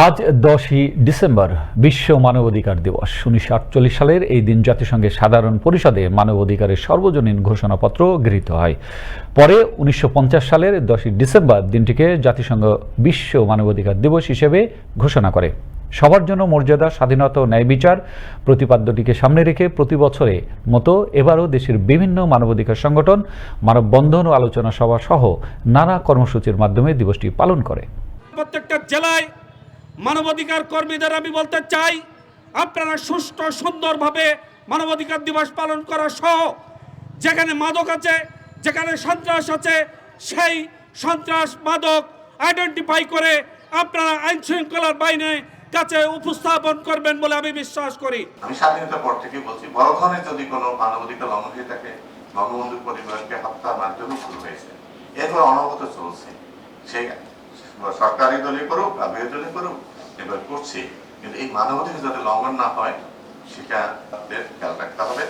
আজ দশই ডিসেম্বর, বিশ্ব মানবাধিকার দিবস। উনিশশো আটচল্লিশ সালের এই দিন জাতিসংঘের সাধারণ পরিষদে মানবাধিকারের সর্বজনীন ঘোষণাপত্র গৃহীত হয়। পরে উনিশশো পঞ্চাশ সালের দশই ডিসেম্বর দিনটিকে জাতিসংঘ বিশ্ব মানবাধিকার দিবস হিসেবে ঘোষণা করে। সবার জন্য মর্যাদা, স্বাধীনতা ও ন্যায় বিচার প্রতিপাদ্যটিকে সামনে রেখে প্রতি বছরে মতো এবারও দেশের বিভিন্ন মানবাধিকার সংগঠন, মানববন্ধন ও আলোচনা সভা সহ নানা কর্মসূচির মাধ্যমে দিবসটি পালন করে। প্রত্যেকটা জেলায় মানবাধিকার কর্মীদের আমি বলতে চাই, আপনারা সুষ্ঠু, সুন্দরভাবে মানবাধিকার দিবস পালন করা সহ, যেখানে মাদক আছে, যেখানে সন্ত্রাস আছে, সেই সন্ত্রাস মাদক আইডেন্টিফাই করে আপনারা আইন শৃঙ্খলার বাইনে কাছে উপস্থাপন করবেন বলে আমি বিশ্বাস করি। আমি স্বাধীনতার পর থেকে বলছি, বড় ধরনের যদি কোনো মানবাধিকার লঙ্ঘন হয়ে থাকে বঙ্গবন্ধুর পরিবারকে হত্যার মাধ্যমে শুরু হয়েছে। এরপর অনবরত চলছে। সেই সরকারি দলে করুক বা বিরোধী করুক, এবার করছে। কিন্তু এই মানবাধিকার যাতে লঙ্ঘন না হয়, সেটা খেয়াল রাখতে হবে।